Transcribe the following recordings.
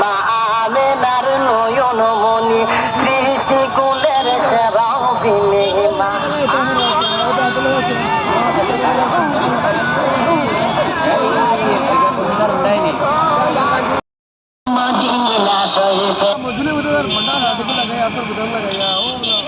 মা আমেনার নয়ন মনি সৃষ্টি কুলের সেরাও বিনে মা মদিনা সইছে বিশেষ জায়গা প্রত্যেকটা কাছে আকাঙ্ক্ষা কাছে আসবে তার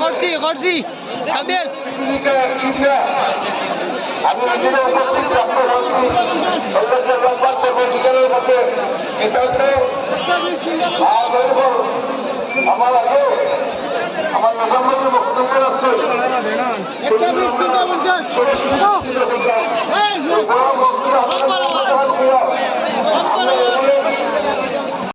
করছি করছি। উপস্থিত আমার আগে আমার প্রধানমন্ত্রী বক্তব্য রাখছে